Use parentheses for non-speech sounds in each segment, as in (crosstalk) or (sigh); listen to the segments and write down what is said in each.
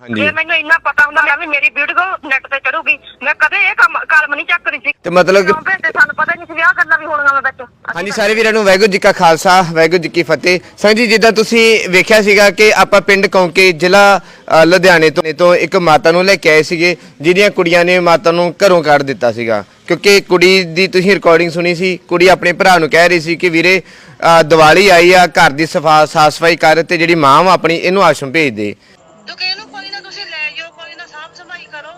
ਹਾਂਜੀ। ਜੇ ਮੈਨੂੰ ਇੰਨਾ ਪਤਾ ਹੁੰਦਾ ਮੈਂ ਵੀ ਮੇਰੀ ਵੀਡੀਓ ਨੈਟ ਤੇ ਚੜੂਗੀ। ਮੈਂ ਕਦੇ ਇਹ ਕੰਮ ਕਲਮ ਨਹੀਂ ਚੱਕਦੀ ਸੀ। ਤੇ ਮਤਲਬ ਕਿ ਕਿਉਂ ਭੇਜਦੇ? ਸਾਨੂੰ ਪਤਾ ਨਹੀਂ ਸੀ ਵਿਆਹ ਗੱਲਾਂ ਵੀ ਹੋਣੀਆਂ ਵਾ ਵਿੱਚ। ਅਸੀਂ ਹਾਂਜੀ ਸਾਰੇ ਵੀਰਾਂ ਨੂੰ ਵਾਹਿਗੁਰੂ ਜੀ ਕਾ ਖਾਲਸਾ ਵਾਹਿਗੁਰੂ ਜੀ ਕੀ ਫਤਿਹ। ਸੰਗ ਜੀ ਜਿੱਦਾਂ ਤੁਸੀਂ ਵੇਖਿਆ ਸੀਗਾ ਕਿ ਆਪਾਂ ਪਿੰਡ ਕੌਂਕੇ ਜ਼ਿਲ੍ਹਾ ਅ, ਲੁਧਿਆਣੇ ਤੋਂ ਤੋਂ ਇੱਕ ਮਾਤਾ ਨੂੰ ਲੈ ਕੇ ਆਏ ਸੀਗੇ ਜਿਹਦੀਆਂ ਕੁੜੀਆਂ ਨੇ ਮਾਤਾ ਨੂੰ ਘਰੋਂ ਕੱਢ ਦਿੱਤਾ ਸੀਗਾ। ਕਿਉਂਕਿ ਕੁੜੀ ਦੀ ਤੁਸੀਂ ਰਿਕਾਰਡਿੰਗ ਸੁਣੀ ਸੀ ਕੁੜੀ ਆਪਣੇ ਭਰਾ ਨੂੰ ਕਹਿ ਰਹੀ ਸੀ ਕਿ ਵੀਰੇ ਅ, ਦੀਵਾਲੀ ਆਈ ਆ ਘਰ ਦੀ ਸਫਾ ਸਾਫ਼ ਸਫ਼ਾਈ ਕਰ ਤੇ ਜਿਹੜੀ ਮਾਂ ਵਾ ਆਪਣੀ ਇਹਨੂੰ ਆਸ਼ਰਮ ਭੇਜ ਦੇ। ਤੂੰ ਕਿ ਇਹਨੂੰ ਕੋਈ ਨਾ ਤੁਸੀਂ ਲੈ ਜਾਓ ਕੋਈ ਨਾ ਸਾਫ਼ ਸਫ਼ਾਈ ਕਰੋ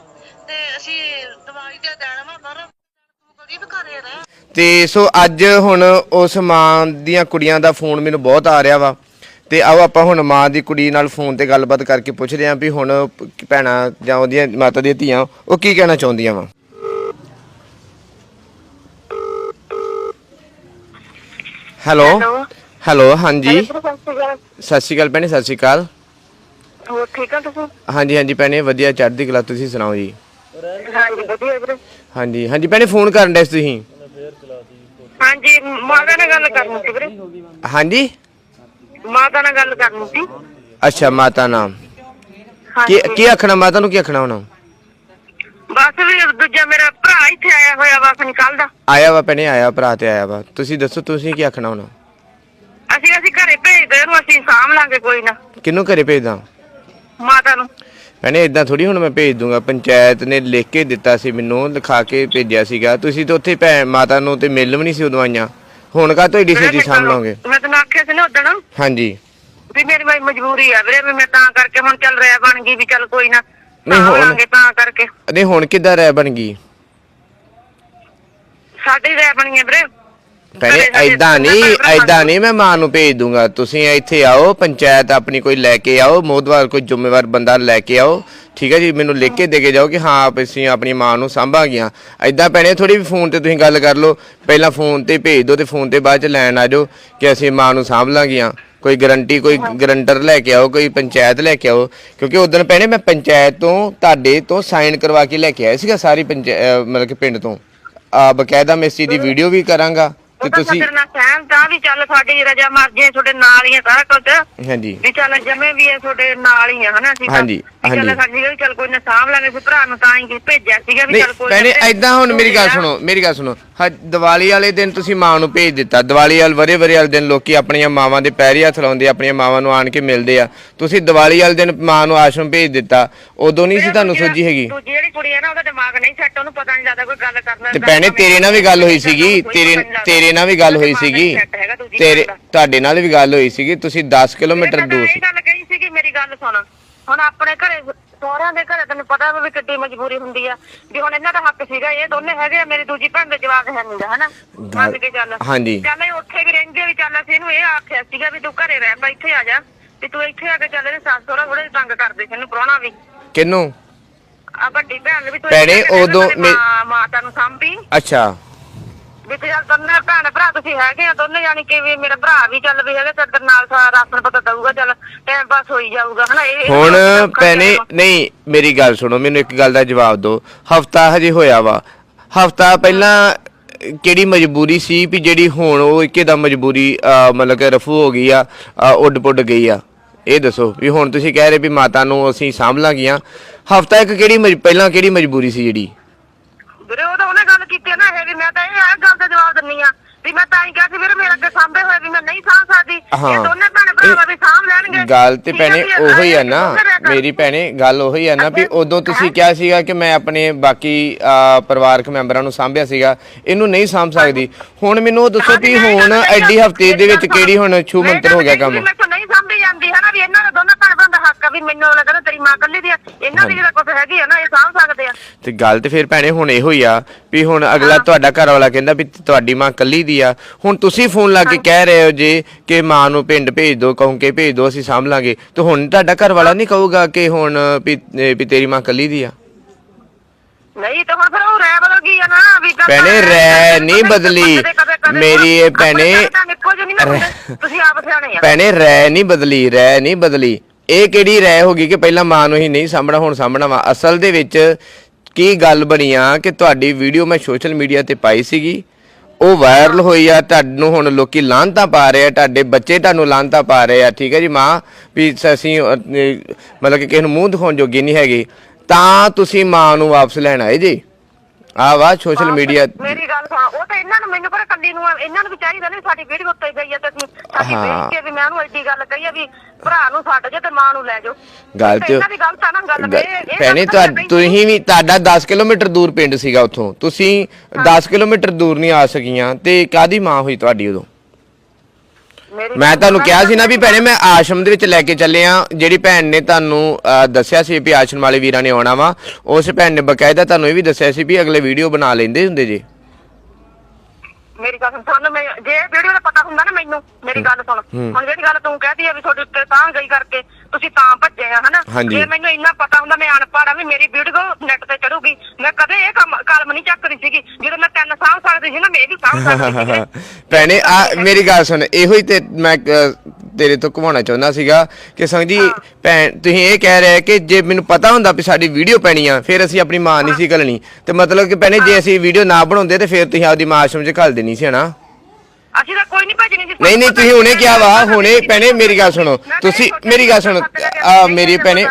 ਤੇ ਅਸੀਂ ਦਵਾਈ ਦੇ ਦੇਣਾ ਵਾ ਪਰ ਤੂੰ ਸੋ ਅੱਜ ਹੁਣ ਉਸ ਮਾਂ ਦੀਆਂ ਕੁੜੀਆਂ ਦਾ ਫੋਨ ਮੈਨੂੰ ਬਹੁਤ ਆ ਰਿਹਾ ਵਾ। ਤੇ ਆਓ ਆਪਾਂ ਹੁਣ ਮਾਂ ਦੀ ਕੁੜੀ ਨਾਲ ਫੋਨ ਤੇ ਗੱਲਬਾਤ ਕਰਕੇ ਪੁੱਛਦੇ ਆਂ ਵੀ ਹੁਣ ਭੈਣਾ ਜਾਂ ਉਹਦੀਆਂ ਮਾਤਾ ਦੀਆਂ ਧੀਆਂ ਉਹ ਕੀ ਕਹਿਣਾ ਚਾਹੁੰਦੀਆਂ ਵਾ? ਹੈਲੋ? ਹੈਲੋ? ਹਾਂਜੀ। ਸਤਿ ਸ਼੍ਰੀ ਅਕਾਲ। ਸਤਿ ਸ਼੍ਰੀ ਅਕਾਲ ਭੈਣੇ ਸਤਿ ਸ਼੍ਰੀ ਅਕਾਲ। ਹੋਰ ਠੀਕ ਆ ਤੁਸੀਂ? ਹਾਂਜੀ ਹਾਂਜੀ ਭੈਣੇ ਵਧੀਆ ਚੜ੍ਹਦੀ ਕਲਾ ਤੁਸੀਂ ਸੁਣਾਓ ਜੀ। ਹਾਂਜੀ ਹਾਂਜੀ ਭੈਣੇ ਫੋਨ ਕਰਨ ਡਏ ਸੀ ਤੁਸੀਂ? ਹਾਂਜੀ ਮਾਤਾ ਨਾਲ ਗੱਲ ਕਰਨੀ ਸੀ ਵੀਰੇ। ਹਾਂਜੀ? ਮਾਤਾ ਨਾਲ ਗੱਲ ਕਰਨੀ ਸੀ। ਅੱਛਾ ਮਾਤਾ ਨਾਮ ਕੀ ਕੀ ਆਖਣਾ ਮਾਤਾ ਨੂੰ ਕੀ ਆਖਣਾ ਹੁਣ? ਬਸ ਵੀ ਦੂਜਾ ਮੇਰਾ ਭਰਾ ਇੱਥੇ ਆਇਆ ਹੋਇਆ ਵਾ ਕੱਲ ਦਾ। ਆਇਆ ਵਾ ਭੈਣੇ ਆਇਆ ਭਰਾ ਤੇ ਆਇਆ ਵਾ। ਤੁਸੀਂ ਦੱਸੋ ਤੁਸੀਂ ਕੀ ਆਖਣਾ ਹੁਣ? ਅਸੀਂ ਅਸੀਂ ਘਰੇ ਭੇਜ ਦੇ ਉਹਨੂੰ ਅਸੀਂ ਸਾਂਭ ਲਾਂਗੇ ਕੋਈ ਨਾ। ਕਿਹਨੂੰ ਘਰੇ ਭੇਜਦਾ? ਮਾਤਾ ਨੂੰ? ਭੈਣੇ ਇਦਾਂ ਥੋੜੀ ਹੁਣ ਮੈਂ ਭੇਜ ਦੂੰਗਾ। ਪੰਚਾਇਤ ਨੇ ਲਿਖ ਕੇ ਦਿੱਤਾ ਸੀ ਮੈਨੂੰ ਲਿਖਾ ਕੇ ਭੇਜਿਆ ਸੀਗਾ। ਤੁਸੀਂ ਤਾਂ ਉੱਥੇ ਭੈ ਮਾਤਾ ਨੂੰ ਤੇ ਮਿਲ ਵੀ ਨਹੀਂ ਸੀ ਉਦੋਂ ਆਈਆਂ। ਹੁਣ ਕਾ ਤੋਂ ਏਡੀ ਛੇਤੀ ਸਾਂਭ ਲਓਗੇ ਮੈਂ ਤੈਨੂੰ ਆਖਿਆ ਸੀ ਨਾ ਉਦਣ। ਹਾਂਜੀ। ਵੀ ਮੇਰੀ ਮ- ਮਜਬੂਰੀ ਆ ਵੀਰੇ ਵੀ ਮੈਂ ਤਾਂ ਕਰਕੇ ਹੁਣ ਚੱਲ ਰਿਹਾ ਬਣ ਗਈ ਵੀ ਚੱਲ ਕੋਈ ਨਾ। ਨਹੀਂ, ਹੁਣ- ਤਾਂ ਕਰਕੇ। ਅਰੇ ਹੁਣ ਕਿੱਦਾਂ ਰਹਿ ਬਣ ਗਈ? ਸਾਡੀ ਰਹਿ ਬਣੀ ਹੈ ਵੀਰੇ। ਭੈਣੇ ਐਦਾਂ ਨਹੀਂ ਐਦਾਂ ਨਹੀਂ ਮੈਂ ਮਾਂ ਨੂੰ ਭੇਜ ਦੂੰਗਾ। ਤੁਸੀਂ ਇੱਥੇ ਆਓ ਪੰਚਾਇਤ ਆਪਣੀ ਕੋਈ ਲੈ ਕੇ ਆਓ ਮੋਦਵਾਰ ਕੋਈ ਜ਼ਿੰਮੇਵਾਰ ਬੰਦਾ ਲੈ ਕੇ ਆਓ। ਠੀਕ ਹੈ ਜੀ ਮੈਨੂੰ ਲਿਖ ਕੇ ਦੇ ਕੇ ਜਾਓ ਕਿ ਹਾਂ ਅਸੀਂ ਆਪਣੀ ਮਾਂ ਨੂੰ ਸਾਂਭਾਂਗੀਆਂ। ਐਦਾਂ ਭੈਣੇ ਥੋੜੀ ਵੀ ਫੋਨ ਤੇ ਤੁਸੀਂ ਗੱਲ ਕਰ ਲਓ। ਪਹਿਲਾਂ ਫੋਨ ਤੇ ਭੇਜ ਦਿਓ ਤੇ ਫੋਨ ਤੇ ਬਾਅਦ ਚ ਲੈਣ ਆ ਜਾਓ ਕਿ ਅਸੀਂ ਮਾਂ ਨੂੰ ਸਾਂਭ ਲਾਂਗੀਆਂ। ਕੋਈ ਗਰੰਟੀ ਕੋਈ ਗਰੰਟਰ ਲੈ ਕੇ ਆਓ ਕੋਈ ਪੰਚਾਇਤ ਲੈ ਕੇ ਆਓ। ਕਿਉਂਕਿ ਉਦੋਂ ਭੈਣੇ ਮੈਂ ਪੰਚਾਇਤ ਤੋਂ ਤੁਹਾਡੇ ਤੋਂ ਸਾਈਨ ਕਰਵਾ ਕੇ ਲੈ ਕੇ ਆਇਆ ਸੀਗਾ ਸਾਰੀ ਪੰਚਾਇਤ ਮਤਲਬ ਕਿ ਪਿੰਡ ਤੋਂ। ਆ ਬਕਾਇਦਾ ਮੈਂ ਇਸ ਚੀਜ਼ ਦੀ ਵੀਡੀਓ ਵੀ ਕਰਾਂਗਾ। ਤੇ ਤੁਸੀਂ ਸਾਡੇ ਨਾਲ ਸਹਿਮ ਤਾਂ ਵੀ ਚੱਲ ਸਾਡੀ ਰਜਾ ਮਰਜ਼ੀ ਹੈ ਤੁਹਾਡੇ ਨਾਲ ਹੀ ਹੈ ਸਾਰਾ ਕੁਝ ਹਾਂਜੀ ਵੀ ਚੱਲ ਜਮੇ ਵੀ ਹੈ ਤੁਹਾਡੇ ਨਾਲ ਹੀ ਆ ਹਨਾ ਅਸੀਂ ਤਾਂ। ਹਾਂਜੀ, ਚੱਲ ਹਾਂਜੀ। ਸਾਡੀ ਵੀ ਚੱਲ ਕੋਈ ਨਾ ਸਾਂਭ ਲਾਂਗੇ ਫਿਰ ਭਰਾ ਨੂੰ ਤਾਂ ਹੀ ਭੇਜਿਆ ਸੀਗਾ ਵੀ ਨਹੀਂ ਚੱਲ ਕੋਈ ਨਾ ਭੈਣੇ ਵੀਰੇ, ਐਦਾਂ ਹੁਣ ਮੇਰੀ ਗੱਲ ਤੂੰ ਸੁਣੋ ਮੇਰੀ ਗੱਲ ਸੁਣੋ। ਹਾਂ ਦੀਵਾਲੀ ਵਾਲੇ ਦਿਨ ਤੁਸੀਂ ਮਾਂ ਨੂੰ ਭੇਜ ਦਿੱਤਾ। ਦੀਵਾਲੀ ਵਾਲ ਵਰੇ ਵਰੇ ਵਾਲੇ ਦਿਨ ਲੋਕੀ ਆਪਣੀਆਂ ਮਾਵਾਂ ਦੇ ਪੈਰੀ ਹੱਥ ਲਾਉਂਦੇ ਆਪਣੀਆਂ ਮਾਵਾਂ ਨੂੰ ਆਣ ਕੇ ਮਿਲਦੇ ਆ। ਤੁਸੀਂ ਦੀਵਾਲੀ ਵਾਲੇ ਦਿਨ ਮਾਂ ਨੂੰ ਆਸ਼ਰਮ ਭੇਜ ਦਿੱਤਾ। ਉਦੋਂ ਨਹੀਂ ਸੀ ਤੁਹਾਨੂੰ ਸੋਝੀ ਹੈਗੀ। ਦੂਜੀ ਜਿਹੜੀ ਕੁੜੀ ਹੈ ਨਾ ਉਹਦਾ ਦਿਮਾਗ ਨਹੀਂ ਸੈੱਟ ਉਹਨੂੰ ਪਤਾ ਨਹੀਂ ਕੋਈ ਗੱਲ ਕਰਨਾ ਤੇ ਭੈਣੇ ਤੇਰੇ ਨਾਲ ਵੀ ਗੱਲ ਹੋਈ ਸੀਗੀ ਤੇਰੇ ਤੇਰੇ ਨਾਲ ਵੀ ਗੱਲ ਹੋਈ ਸੀਗੀ। ਤੇਰੇ ਤੁਹਾਡੇ ਨਾਲ ਵੀ ਗੱਲ ਹੋਈ ਸੀਗੀ ਤੁਸੀਂ 10 ਕਿਲੋਮੀਟਰ ਦੂਰ ਇਹ ਸੀ। ਗੱਲ ਕਹੀ ਸੀਗੀ ਮੇਰੀ ਗੱਲ ਸੁਣ। ਹੁਣ ਆਪਣੇ ਘਰੇ ਸਹੁਰਿਆਂ ਦੇ ਘਰੇ ਤੈਨੂੰ ਪਤਾ ਵੀ ਕਿੱਡੀ ਮਜਬੂਰੀ ਹੁੰਦੀ ਆ ਵੀ ਹੁਣ ਇਹਨਾਂ ਦਾ ਹੱਕ ਸੀਗਾ ਇਹ ਦੋਨੇ ਹੈਗੇ ਆ ਮੇਰੀ ਦੂਜੀ ਭੈਣ ਦੇ ਜਵਾਬ ਹੈ ਨਹੀਂਗਾ ਹਨਾ? ਮੰਨ ਕੇ ਚੱਲ। ਹਾਂਜੀ। ਚੱਲ ਇਹ ਉੱਥੇ ਵੀ ਰਹਿੰਦੇ ਵੀ ਚੱਲ ਅਸੀਂ ਇਹਨੂੰ ਇਹ ਆਖਿਆ ਸੀਗਾ ਵੀ ਤੂੰ ਘਰੇ ਰਹਿ ਪਾ ਇੱਥੇ ਆ ਜਾ ਵੀ ਤੂੰ ਇੱਥੇ ਆ ਕੇ ਚੱਲ ਇਹਦੇ ਸੱਸ ਸਹੁਰਾ ਥੋੜੇ ਤੰਗ ਕਰਦੇ ਸੀ ਇਹਨੂੰ ਪ੍ਰਾਹੁਣਾ ਵੀ। ਕਿੰਨੂੰ ਆ ਵੱਡੀ ਭੈਣ ਵੀ ਤੂੰ ਭੈਣੇ, ਉਦੋਂ ਮਾਂ- ਮਾਤਾ ਨੂੰ ਸਾਂਭੀ। ਅੱਛਾ। ਵੀ ਚੱਲ ਦੋਨੇ ਭੈਣ ਭਰਾ ਤੁਸੀਂ ਹੈਗੇ ਆ ਦੋਨੇ ਜਾਨੀ ਕਿ ਵੀ ਮੇਰਾ ਭਰਾ ਵੀ ਚੱਲ ਵੀ ਹੈਗਾ ਚੱਲ ਤੇਰੇ ਨਾਲ ਸਾਰਾ ਰਾਸ਼ਨ ਪਤਾ ਦਊਗਾ ਚੱਲ ਟਾਈਮ ਪਾਸ ਹੋਈ ਜਾਊਗਾ ਹਨਾ ਇਹ ਹੁਣ ਭੈਣੇ। ਨਹੀਂ ਮੇਰੀ ਗੱਲ ਸੁਣੋ ਮੈਨੂੰ ਇੱਕ ਗੱਲ ਦਾ ਜਵਾਬ ਦਿਓ। ਹਫਤਾ ਹਜੇ ਹੋਇਆ ਵਾ। ਹਫਤਾ ਪਹਿਲਾਂ ਕਿਹੜੀ ਮਜਬੂਰੀ ਸੀ ਵੀ ਜਿਹੜੀ ਹੁਣ ਉਹ ਇੱਕੇ ਦਾ ਮਜਬੂਰੀ ਅਹ, ਮਤਲਬ ਕਿ ਰਫੂ ਹੋ ਗਈ ਆ ਅਹ, ਉੱਡ ਪੁੱਡ ਗਈ ਆ? ਇਹ ਦੱਸੋ ਵੀ ਹੁਣ ਤੁਸੀਂ ਕਹਿ ਰਹੇ ਵੀ ਮਾਤਾ ਨੂੰ ਅਸੀਂ ਸਾਂਭ ਲਾਂਗੀਆਂ ਹਫਤਾ ਇੱਕ ਕਿਹੜੀ ਮਜ- ਪਹਿਲਾਂ ਕਿਹੜੀ ਮਜਬੂਰੀ ਸੀ ਜਿਹੜੀ? ਗੱਲ ਕੀਤੀ ਨਾ ਇਹ ਵੀ ਮੈਂ ਤਾਂ ਇਹ ਆ ਗੱਲ ਦਾ ਜਵਾਬ ਦਿੰਨੀ ਆ ਵੀ ਮੈਂ ਤਾਂ ਹੀ ਕਿਹਾ ਸੀ ਵੀਰੇ ਮੇਰੇ ਅੱਗੇ ਸਾਂਭੇ ਹੋਏ ਵੀ ਮੈਂ ਨਹੀਂ ਸਾਂਭ ਸਕਦੀ। ਹਾਂ। ਦੋਨੇ ਭੈਣ ਭਰਾ ਵੀ ਸਾਂਭ ਲੈਣਗੇ। ਗੱਲ ਤੇ ਠੀਕ ਭੈਣੇ ਵੀ ਇਹ ਉਹੀ ਆ ਨਾ ਮੇਰੀ ਭੈਣੇ ਗੱਲ ਉਹੀ ਆ ਨਾ ਵੀ ਉਦੋਂ ਤੁਸੀਂ ਕਿਹਾ ਸੀਗਾ ਕਿ ਮੈਂ ਆਪਣੇ ਬਾਕੀ ਅਹ, ਪਰਿਵਾਰਕ ਮੈਂਬਰਾਂ ਨੂੰ ਸਾਂਭਿਆ ਸੀਗਾ ਇਹਨੂੰ ਨਹੀਂ ਸਾਂਭ ਸਕਦੀ। ਹੁਣ ਮੈਨੂੰ ਉਹ ਦੱਸੋ ਵੀ ਹੁਣ ਐਡੀ ਹਫ਼ਤੇ ਦੇ ਵਿੱਚ ਕਿਹੜੀ ਹੁਣ ਛੂ ਮੰਤਰ ਹੋ ਗਿਆ ਕੰਮ? ਮੈਂ ਤਾਂ ਨਹੀਂ ਸਾਂਭੀ ਜਾਂਦੀ ਹੈ ਨਾ ਵੀ ਇਹਨਾਂ ਦਾ ਦੋਨਾਂ ਆ ਵੀ ਮੈਨੂੰ ਅਗਲਾ ਕਹਿੰਦਾ ਤੇਰੀ ਮਾਂ ਕੱਲੀ ਦੀ ਆ। ਇਹਨਾਂ ਦੀ ਜਿਹੜਾ ਕੁਝ ਹੈਗੀ ਆ ਨਾ ਇਹ ਸਾਂਭ ਸਕਦੇ ਆ। ਤੇ ਗੱਲ ਤੇ ਫਿਰ ਭੈਣੇ ਹੁਣ ਇਹੋ ਹੀ ਆ ਵੀ ਹੁਣ ਅਗਲਾ ਤੁਹਾਡਾ ਘਰ ਵਾਲਾ ਕਹਿੰਦਾ ਵੀ ਤੁਹਾਡੀ ਮਾਂ ਕੱਲੀ ਦੀ ਆ। ਹੁਣ ਤੁਸੀਂ ਫੋਨ ਲਾ ਕੇ ਕਹਿ ਰਹੇ ਹੋ ਜੇ ਕਿ ਮਾਂ ਨੂੰ ਪਿੰਡ ਭੇਜ ਦਿਓ ਕਹੋ ਕਿ ਭੇਜ ਦਿਓ ਅਸੀਂ ਸਾਂਭ ਲਾਂਗੇ। ਤੇ ਹੁਣ ਤੁਹਾਡਾ ਘਰ ਵਾਲਾ ਨਹੀਂ ਕਹੂਗਾ ਕਿ ਹੁਣ ਵੀ ਵੀ ਤੇਰੀ ਮਾਂ ਕੱਲੀ ਦੀ ਆ? ਨਹੀਂ ਤਾਂ ਹੁਣ ਫਿਰ ਉਹ ਰਹਿ ਬਦਲਗੀ ਆ ਨਾ ਵੀ ਗੱਲ- ਭੈਣੇ, ਰਹਿ ਨਹੀਂ ਬਦਲੀ। ਮੇਰੀ ਇਹ ਭੈਣੇ। ਤੁਸੀਂ ਆਪ ਸਿਆਣੇ ਆ। ਭੈਣੇ ਰਹਿ ਨਹੀਂ ਬਦਲੀ ਰਹਿ ਨਹੀਂ ਬਦਲੀ। ਇਹ ਕਿਹੜੀ ਰਹਿ ਹੋ ਗਈ ਕਿ ਪਹਿਲਾਂ ਮਾਂ ਨੂੰ ਹੀ ਨਹੀਂ ਸਾਂਭਣਾ, ਹੁਣ ਸਾਂਭਣਾ ਵਾ? ਅਸਲ ਦੇ ਵਿੱਚ ਕੀ ਗੱਲ ਬਣੀ ਆ ਕਿ ਤੁਹਾਡੀ ਵੀਡੀਓ ਮੈਂ ਸੋਸ਼ਲ ਮੀਡੀਆ ਤੇ ਪਾਈ ਸੀਗੀ। ਉਹ ਵਾਇਰਲ ਹੋਈ ਆ, ਤੁਹਾਨੂੰ ਹੁਣ ਲੋਕੀ ਲਾਂਤਾਂ ਪਾ ਰਹੇ ਆ, ਤੁਹਾਡੇ ਬੱਚੇ ਤੁਹਾਨੂੰ ਲਾਂਤਾਂ ਪਾ ਰਹੇ ਆ, ਠੀਕ ਹੈ ਜੀ ਮਾਂ? ਵੀ ਅਸੀਂ ਮਤਲਬ ਕਿ ਕਿਸੇ ਨੂੰ ਮੂੰਹ ਦਿਖਾਉਣ ਜੋਗੇ ਨਹੀਂ ਹੈਗੇ। ਤਾਂ ਤੁਸੀਂ ਮਾਂ ਨੂੰ ਵਾਪਸ ਲੈਣ ਆਏ ਜੀ? ਆ ਵਾ ਸੋਸ਼ਲ ਮੀਡੀਆ ਮੇਰੀ ਗੱਲ ਸੁਣ ਉਹ ਤਾਂ ਇਹਨਾਂ ਨੂੰ ਮੈਨੂੰ ਪਰ ਕੱਲੀ ਨੂੰ ਇਹਨਾਂ ਨੂੰ ਵੀ ਚਾਹੀਦਾ ਨਹੀਂ ਸਾਡੀ ਵੀਡੀਓ ਉੱਤੇ ਗਈ ਹੈ ਤੇ ਅਸੀਂ ਸਾਡੀ। ਵੇਖ ਕੇ ਵੀ ਮੈਂ ਉਹਨੂੰ ਐਡੀ ਗੱਲ ਕਹੀ ਆ ਵੀ ਭਰਾ ਨੂੰ ਛੱਡ ਜੇ ਤੇ ਮਾਂ ਨੂੰ ਲੈ ਜਾਓ। ਗੱਲ ਤੇ ਇਹਨਾਂ ਦੀ ਗਲਤ ਆ ਨਾ ਗੱਲ ਇਹ- ਭੈਣੇ ਤੁਸੀਂ ਵੀ ਤੁਹਾਡਾ 10 ਕਿਲੋਮੀਟਰ ਦੂਰ ਪਿੰਡ ਸੀਗਾ ਉੱਥੋਂ। ਤੁਸੀਂ 10 ਕਿਲੋਮੀਟਰ ਦੂਰ ਨਹੀਂ ਆ ਸਕੀਆਂ ਤੇ ਕਾਦੀ ਮਾਂ ਹੋਈ ਤੁਹਾਡੀ ਉਦੋਂ? ਮੈਂ ਤੁਹਾਨੂੰ ਕਿਹਾ ਸੀ ਨਾ ਵੀ ਭੈਣੇ ਮੈਂ ਆਸ਼ਰਮ ਦੇ ਵਿੱਚ ਲੈ ਕੇ ਚੱਲੇ ਆ। ਜਿਹੜੀ ਭੈਣ ਨੇ ਤੁਹਾਨੂੰ ਅਹ, ਦੱਸਿਆ ਸੀ ਵੀ ਆਸ਼ਰਮ ਵਾਲੇ ਵੀਰਾਂ ਨੇ ਆਉਣਾ ਵਾ ਉਸ ਭੈਣ ਨੇ ਬਕਾਇਦਾ ਤੁਹਾਨੂੰ ਇਹ ਵੀ ਦੱਸਿਆ ਸੀ ਵੀ ਅਗਲੇ ਵੀਡੀਓ ਬਣਾ ਲੈਂਦੇ ਹੁੰਦੇ ਜੀ। ਮੇਰੀ ਗੱਲ ਸੁਣ ਤੁਹਾਨੂੰ ਮੈਂ ਜੇ ਵੀਡੀਓ ਦਾ ਪਤਾ ਹੁੰਦਾ ਨਾ ਮੈਨੂੰ ਮੇਰੀ ਗੱਲ ਸੁਣ। ਹੁਣ ਜਿਹੜੀ ਗੱਲ ਤੂੰ ਕਹਦੀ ਆ ਵੀ ਤੁਹਾਡੇ ਉੱਤੇ ਤਾਂ ਗਈ ਕਰਕੇ ਤੁਸੀਂ ਤਾਂ ਭੱਜੇ ਆ ਹਨਾ? ਹਾਂਜੀ। ਜੇ ਮੈਨੂੰ ਇੰਨਾ ਪਤਾ ਹੁੰਦਾ ਮੈਂ ਅਨਪੜ੍ਹ ਆ ਵੀ ਮੇਰੀ ਵੀਡੀਓ ਨੈਟ ਤੇ ਚੜੂਗੀ। ਮੈਂ ਕਦੇ ਇਹ ਕੰਮ ਕਲਮ ਨਹੀਂ ਚੱਕਦੀ ਸੀਗੀ। ਜਦੋਂ ਮੈਂ ਤਿੰਨ ਸਾਂਭ ਸਕਦੀ ਸੀ ਨਾ ਮੈਂ ਇਹ ਵੀ ਸਾਂਭ ਸਕਦੀ ਸੀ। (laughs) ਭੈਣੇ ਆ ਮੇਰੀ ਗੱਲ ਸੁਣ ਇਹੋ ਹੀ ਤੇ ਮੈਂ ਤੇਰੇ ਤੋਂ ਘਵਾਉਣਾ ਚਾਹੁੰਦਾ ਸੀਗਾ ਕਿ ਸੰਗ ਜੀ ਭੈਣ ਤੁਸੀਂ ਇਹ ਕਹਿ ਰਹੇ ਕਿ ਜੇ ਮੈਨੂੰ ਪਤਾ ਹੁੰਦਾ ਵੀ ਸਾਡੀ ਵੀਡੀਓ ਪੈਣੀ ਆ ਫਿਰ ਅਸੀਂ ਆਪਣੀ ਮਾਂ ਨਹੀਂ ਸੀ ਘੱਲਣੀ। ਤੇ ਮਤਲਬ ਕਿ ਭੈਣੇ ਜੇ ਅਸੀਂ ਵੀਡੀਓ ਨਾ ਬਣਾਉਂਦੇ ਤੇ ਫਿਰ ਤੁਸੀਂ ਆਪਦੀ ਮਾਂ ਆਸ਼ਰਮ 'ਚ ਘੱਲ ਦੇਣੀ ਸੀ ਹਨਾ? ਅਸੀਂ ਤਾਂ ਕੋਈ ਨਹੀਂ ਭੇਜਣੀ ਸੀ ਨਹੀਂ ਨਹੀਂ ਤੁਸੀਂ ਹੁਣੇ ਕਿਹਾ ਵਾ ਹੁਣੇ ਭੈਣੇ ਮੇਰੀ ਗੱਲ ਸੁਣੋ। ਤੁਸੀਂ ਮੇਰੀ ਗੱਲ ਸੁਣੋ। ਆ ਮੇਰੀ ਭੈਣੇ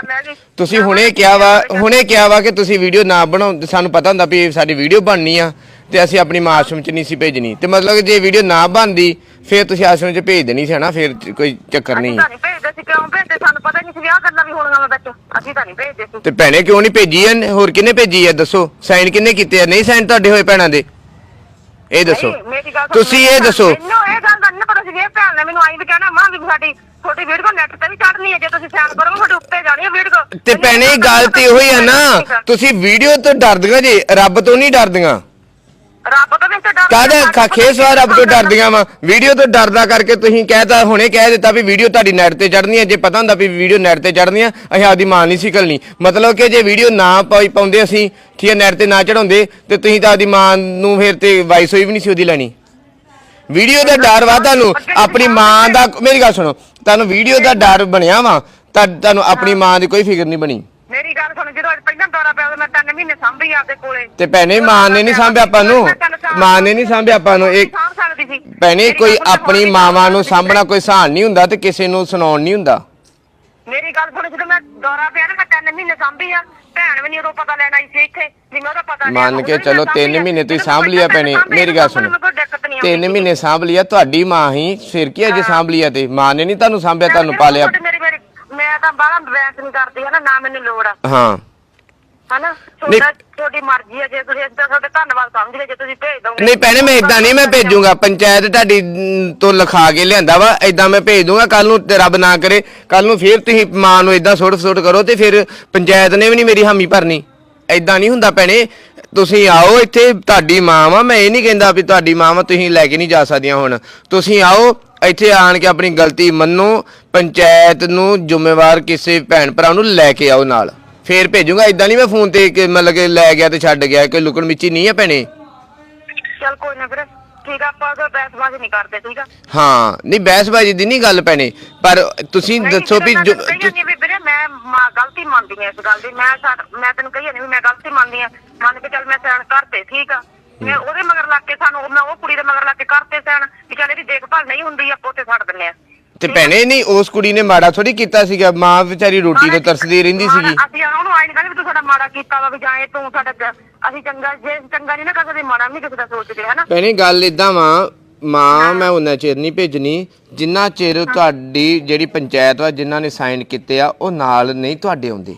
ਤੁਸੀਂ ਹੁਣੇ ਕਿਹਾ ਵਾ ਹੁਣੇ ਕਿਹਾ ਵਾ ਕਿ ਤੁਸੀਂ ਵੀਡੀਓ ਨਾ ਬਣਾਓ ਸਾਨੂੰ ਪਤਾ ਹੁੰਦਾ ਵੀ ਸਾਡੀ ਵੀਡੀਓ ਬਣਨੀ ਆ। ਤੇ ਅਸੀਂ ਆਪਣੀ ਮਾਂ ਆਸ਼ਰਮ ਚ ਨਹੀਂ ਸੀ ਭੇਜਣੀ। ਤੇ ਮਤਲਬ ਕਿ ਜੇ ਵੀਡੀਓ ਨਾ ਬਣਦੀ ਫਿਰ ਤੁਸੀਂ ਆਸ਼ਰਮ ਚ ਭੇਜ ਦੇਣੀ ਸੀ ਹਨਾ ਫਿਰ ਕੋਈ ਚੱਕਰ ਨਹੀਂ। ਤਾਂ ਨਹੀਂ ਭੇਜਦੇ ਸੀ ਕਿਉਂ ਭੇਜਦੇ? ਸਾਨੂੰ ਪਤਾ ਨਹੀਂ ਸੀ ਵੀ ਆਹ ਗੱਲਾਂ ਵੀ ਹੋਣਗੀਆਂ ਮੈਂ ਵਿੱਚ ਅਸੀਂ ਤਾਂ ਨਹੀਂ ਭੇਜਦੇ ਸੀ। ਤੇ ਭੈਣੇ ਕਿਉਂ ਨਹੀਂ ਭੇਜੀ ਐ? ਹੋਰ ਕਿਹਨੇ ਭੇਜੀ ਐ? ਦੱਸੋ। ਸਾਈਨ ਕਿਹਨੇ ਕੀਤੇ ਆ ਨਹੀਂ ਸਾਈਨ ਤੁਹਾਡੇ ਹੋਏ ਭੈਣਾਂ ਦੇ। ਇਹ ਦੱਸੋ। ਨਹੀਂ, ਮੇਰੀ ਗੱਲ ਸੁਣ, ਤੁਸੀਂ ਇਹ ਦੱਸੋ। ਮੈਨੂੰ ਇਹ ਗੱਲ ਦਾ ਨਹੀਂ ਪਤਾ ਸੀ ਵੀ ਇਹ ਭੈਣ ਨੇ ਮੈਨੂੰ ਆਈ ਵੀ ਕਹਿਣਾ ਮਾਂ ਵੀ ਸਾਡੀ ਤੁਹਾਡੀ ਵੀਡੀਓ ਨੈਟ ਤੇ ਵੀ ਚੜਨੀ ਹੈ ਜੇ ਤੁਸੀਂ ਸੈਂਡ ਕਰੋਗੇ ਤੁਹਾਡੇ ਉੱਤੇ ਜਾਣੀ ਹੈ ਵੀਡੀਓ ਤੇ ਭੈਣੇ ਗੱਲ ਤੇ ਉਹੀ ਆ ਨਾ। ਤੁਸੀਂ ਵੀਡੀਓ ਤੋਂ ਡਰਦੀਆਂ ਜੇ ਰੱਬ ਤੋਂ ਨਹੀਂ ਡਰਦੀਆਂ। ਰੱਬ ਤੋਂ ਵੀ ਤੇ ਡਰ ਕਾਹਦਾ ਰੱਬ ਤੋਂ ਡਰਦੀਆਂ ਵਾ। ਵੀਡੀਓ ਤੋਂ ਡਰਦਾ ਕਰਕੇ ਤੁਸੀਂ ਕਹਿਤਾ ਹੁਣੇ ਕਹਿ ਦਿੱਤਾ ਵੀ ਵੀਡੀਓ ਤੁਹਾਡੀ ਨੈਟ ਤੇ ਚੜਨੀ ਹੈ ਜੇ ਪਤਾ ਹੁੰਦਾ ਵੀ ਵੀਡੀਓ ਨੈਟ ਤੇ ਚੜਨੀ ਆ ਅਸੀਂ ਆਪਦੀ ਮਾਂ ਨਹੀਂ ਸੀ ਘੱਲਣੀ ਮਤਲਬ ਕਿ ਜੇ ਵੀਡੀਓ ਨਾ ਪਾਈ ਪਾਉਂਦੇ ਅਸੀਂ ਠੀਕ ਹੈ ਨੈਟ ਤੇ ਨਾ ਚੜਾਉਂਦੇ ਤੇ ਤੁਸੀਂ ਤਾਂ ਆਪਦੀ ਮਾਂ ਨੂੰ ਫਿਰ ਤੇ ਵਾਇਸ ਹੋਈ ਵੀ ਨਹੀਂ ਸੀ ਉਹਦੀ ਲੈਣੀ। ਵੀਡੀਓ ਦਾ ਡਰ ਵਾ ਤੁਹਾਨੂੰ ਆਪਣੀ ਮਾਂ ਦਾ ਮੇਰੀ ਗੱਲ ਸੁਣੋ ਤੁਹਾਨੂੰ ਵੀਡੀਓ ਦਾ ਡਰ ਬਣਿਆ ਵਾ ਤਾਂ ਤੁਹਾਨੂੰ ਆਪਣੀ ਮਾਂ ਦੀ ਕੋਈ ਫਿਕਰ ਨਹੀਂ ਬਣੀ। ਗੱਲ ਸੁਣ ਜਦੋਂ ਅੱਜ ਪਹਿਲਾਂ ਦੌਰਾ ਪਿਆ ਉਦੋਂ ਮੈਂ ਤਿੰਨ ਮਹੀਨੇ ਸਾਂਭੀ ਆਪਦੇ ਕੋਲੇ। ਤੇ ਭੈਣੇ ਮਾਂ ਨੇ ਨਹੀਂ ਸਾਂਭਿਆ ਆਪਾਂ ਨੂੰ। ਮਾਂ ਨੇ ਨਹੀਂ ਸਾਂਭਿਆ ਆਪਾਂ ਨੂੰ। ਇੱਕ ਸਾਂਭ ਸਕਦੀ ਸੀ। ਭੈਣੇ ਮੇਰੀ ਕੋਈ ਗੱਲ ਸੁਣ, ਆਪਣੀ ਮਾਵਾਂ ਨੂੰ ਸਾਂਭਣਾ ਕੋਈ ਸਹਾਨ ਨਹੀਂ ਹੁੰਦਾ ਤੇ ਕਿਸੇ ਨੂੰ ਸੁਣਾਉਣ ਨਹੀਂ ਹੁੰਦਾ। ਮੇਰੀ ਗੱਲ ਸੁਣ ਜਦੋਂ ਮੈਂ ਦੌਰਾ ਪਿਆ ਨਾ ਮੈਂ ਤਿੰਨ ਮਹੀਨੇ ਸਾਂਭੀ ਆ। ਭੈਣ ਵੀ ਨਹੀਂ ਉਦੋਂ ਪਤਾ ਲੈਣ ਆਈ ਸੀ ਇੱਥੇ ਵੀ ਮੈਂ ਉਹਦਾ ਪਤਾ ਲਿਆ। ਮੰਨ ਕੇ ਚਲੋ 3 ਮਹੀਨੇ ਤੁਸੀਂ ਸਾਂਭ ਲਿਆ ਭੈਣੇ ਮੇਰੀ ਗੱਲ ਸੁਣੋ। 3 ਮਹੀਨੇ ਸਾਂਭ ਲਿਆ ਤੁਹਾਡੀ ਮਾਂ ਹੀ ਫਿਰ ਕੀ ਅਜੇ ਸਾਂਭ ਲਿਆ ਤੇ। ਮਾਂ ਨੇ ਨਹੀਂ ਤੁਹਾਨੂੰ ਸਾਂਭਿਆ ਤੁਹਾਨੂੰ ਪਾਲਿਆ। ਮੈਂ ਤਾਂ ਬਾਹਲਾ ਬੈਂਸ ਨਹੀਂ ਕਰਦੀ ਹੈ ਨਾ ਮੈਨੂੰ ਲੋੜ ਆ। ਹਾਂ। ਹਨਾ ਤੁਹਾਡਾ ਤੁਹਾਡੀ ਮਰਜ਼ੀ ਹੈ ਜੇ ਤੁਸੀਂ ਇਸ ਦਾ ਤੁਹਾਡੇ ਧੰਨਵਾਦ ਸਮਝਦੇ ਜੇ ਤੁਸੀਂ ਭੇਜ ਦੋਗੇ। ਨਹੀਂ ਭੈਣੇ ਮੈਂ ਇਦਾਂ ਨਹੀਂ ਮੈਂ ਭੇਜੂਗਾ। ਪੰਚਾਇਤ ਤੁਹਾਡੀ ਤੋਂ ਲਿਖਾ ਕੇ ਲਿਆਂਦਾ ਵਾ ਇਦਾਂ ਮੈਂ ਭੇਜ ਦੂੰਗਾ। ਕੱਲ ਨੂੰ ਤੇ ਰੱਬ ਨਾ ਕਰੇ ਕੱਲ ਨੂੰ ਫਿਰ ਤੁਸੀਂ ਮਾਂ ਨੂੰ ਇਦਾਂ ਸੁੱਟ ਸੁੱਟ ਕਰੋ ਤੇ ਫਿਰ ਪੰਚਾਇਤ ਨੇ ਵੀ ਨਹੀਂ ਮੇਰੀ ਹਾਮੀ ਭਰਨੀ। ਇਦਾਂ ਨਹੀਂ ਹੁੰਦਾ ਭੈਣੇ। ਤੁਸੀਂ ਆਓ ਇੱਥੇ ਤੁਹਾਡੀ ਮਾਂ ਵਾ ਮੈਂ ਇਹ ਨਹੀਂ ਕਹਿੰਦਾ ਵੀ ਤੁਹਾਡੀ ਮਾਂ ਵਾ ਤੁਸੀਂ ਲੈ ਕੇ ਨਹੀਂ ਜਾ ਸਕਦੀਆਂ ਹੁਣ। ਤੁਸੀਂ ਆਓ ਇੱਥੇ ਆਣ ਕੇ ਆਪਣੀ ਗਲਤੀ ਮੰਨੋ ਪੰਚਾਇਤ ਨੂੰ ਜ਼ਿੰਮੇਵਾਰ ਕਿਸੇ ਭੈਣ ਭਰਾ ਨੂੰ ਲੈ ਕੇ ਆਓ ਨਾਲ। ਫੇਰ ਭੇਜੂਗਾ ਇਦਾਂ ਨਹੀਂ ਮੈਂ ਫੋਨ ਤੇ ਕਿ ਮਤਲਬ ਕਿ ਲੈ ਗਿਆ ਤੇ ਛੱਡ ਗਿਆ ਕੋਈ ਲੁਕਣ ਮਿੱਚੀ ਨਹੀਂ ਹੈ ਭੈਣੇ? ਚਲ ਕੋਈ ਨਾ ਵੀਰੇ ਠੀਕ ਆ ਆਪਾਂ ਉਹ ਬੈਸਬਾਜ਼ੀ ਨਹੀਂ ਕਰਦੇ ਠੀਕ ਆ? ਹਾਂ ਨਹੀਂ ਬਹਿਸਬਾਜੀ ਦੀ ਨਹੀਂ ਗੱਲ ਪੈਣੀ ਪਰ ਤੁਸੀਂ ਨਹੀਂ, ਦੱਸੋ ਵੀ ਜੋ- ਜਾਂਦੀ ਵੀ ਵੀਰੇ ਮੈਂ ਮਾਂ ਗਲਤੀ ਮੰਨਦੀ ਆ ਇਸ ਗੱਲ ਦੀ ਮੈਂ ਛੱਡ- ਮੈਂ ਤੈਨੂੰ ਕਹੀ ਵੀ ਮੈਂ ਗਲਤੀ ਮੰਨਦੀ ਆ ਮੰਨ ਕੇ ਚੱਲ ਮੈਂ ਸੈਣ ਕਰਤੇ ਠੀਕ ਆ? ਮੈਂ ਉਹਦੇ ਮਗਰ ਲੱਗ ਕੇ ਸਾਨੂੰ ਮੈਂ ਉਹ ਕੁੜੀ ਦੇ ਮਗਰ ਲੱਗ ਕੇ ਕਰਤੇ ਸੈਣ ਵੀ ਚੱਲ ਇਹਦੀ ਦੇਖਭਾਲ ਨਹੀਂ ਹੁੰਦੀ ਆਪਾਂ ਉੱਥੇ ਛੱਡ ਦਿੰਨੇ ਆ ਤੇ ਭੈਣੇ ਨਹੀਂ ਉਸ ਕੁੜੀ ਨੇ ਮਾੜਾ ਥੋੜੀ ਕੀਤਾ ਸੀਗਾ ਮਾਂ ਵਿਚਾਰੀ ਰੋਟੀ ਤੋਂ ਤਰਸਦੀ ਰਹਿੰਦੀ ਸੀਗੀ। ਅਸੀਂ ਉਹਨੂੰ ਆਈ ਨਹੀਂ ਕਹਿੰਦੇ ਵੀ ਤੂੰ ਸਾਡਾ ਮਾੜਾ ਕੀਤਾ ਵਾ ਵੀ ਜਾਂ ਇਹ ਤੂੰ ਸਾਡਾ ਅਸੀਂ ਚੰਗਾ ਜੇ ਚੰਗਾ ਨਹੀਂ ਨਾ ਕਰਦੇ ਮਾੜਾ ਨਹੀਂ ਕਿਸੇ ਦਾ ਸੋਚਦੇ ਹਨਾ ਭੈਣੇ ਗੱਲ ਇਦਾਂ ਵਾ ਮਾਂ ਮੈਂ ਉਹਨਾਂ ਚਿਰ ਨਹੀਂ ਭੇਜਣੀ ਜਿੰਨਾ ਚਿਰ ਤੁਹਾਡੀ ਜਿਹੜੀ ਪੰਚਾਇਤ ਵਾ ਜਿਨ੍ਹਾਂ ਨੇ ਸਾਈਨ ਕੀਤੇ ਆ ਉਹ ਨਾਲ ਨਹੀਂ ਤੁਹਾਡੇ ਆਉਂਦੇ।